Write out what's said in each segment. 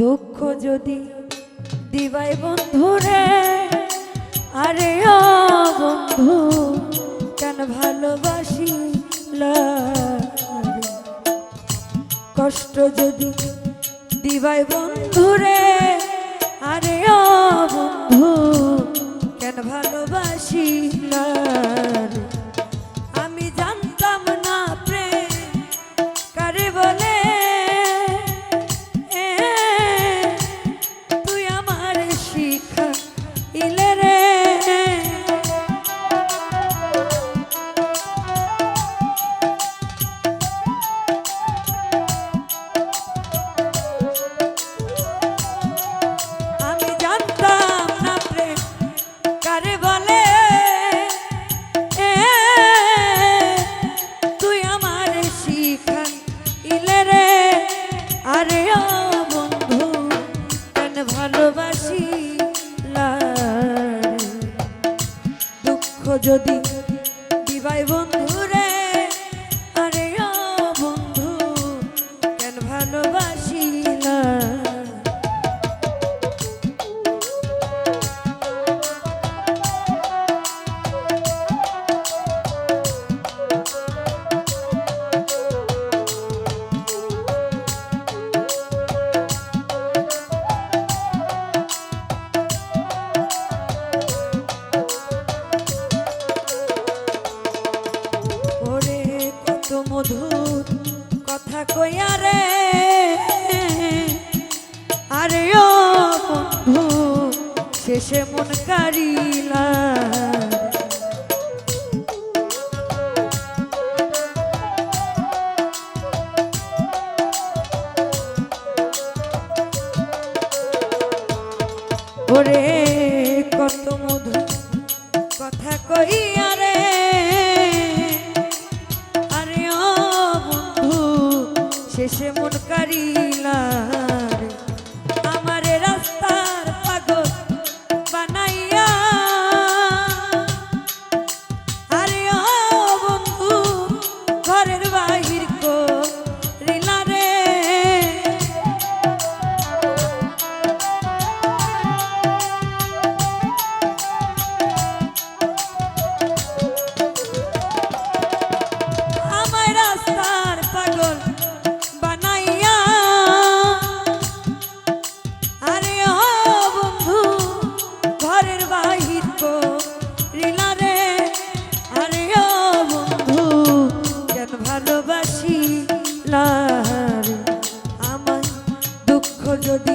দুঃখ যদি দিবাই বন্ধুরে আরে বন্ধু, কেন ভালোবাসি কষ্ট যদি দিবাই বন্ধুরে আরে বন্ধু, কেন ভালোবাসি বন্ধু কেন ভালোবাসি দুঃখ যদি করিলা ওরে কত কথা আরে শেষে মন করিয়া যদি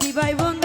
দিবাই বন্ধু।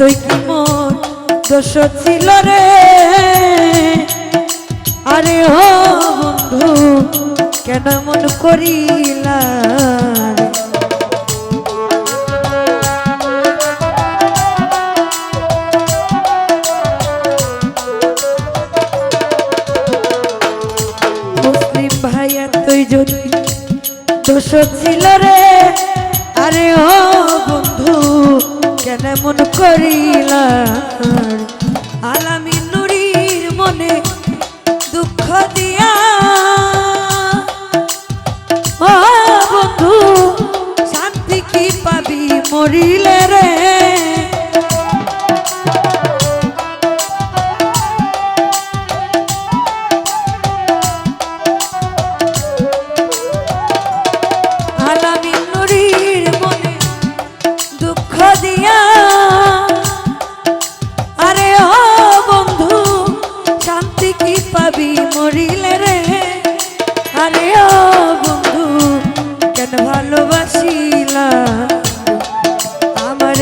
এতই কি মোর দোষ ছিল রে আরে ও বন্ধু, কেন মন করিলা রে? মুসলিম ভাই এতই যদি দোষ ছিল রে আরে ও বন্ধু কেন মন করিলা? আলামি নুরির মনে দুঃখ দিয়া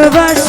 ভালোবাস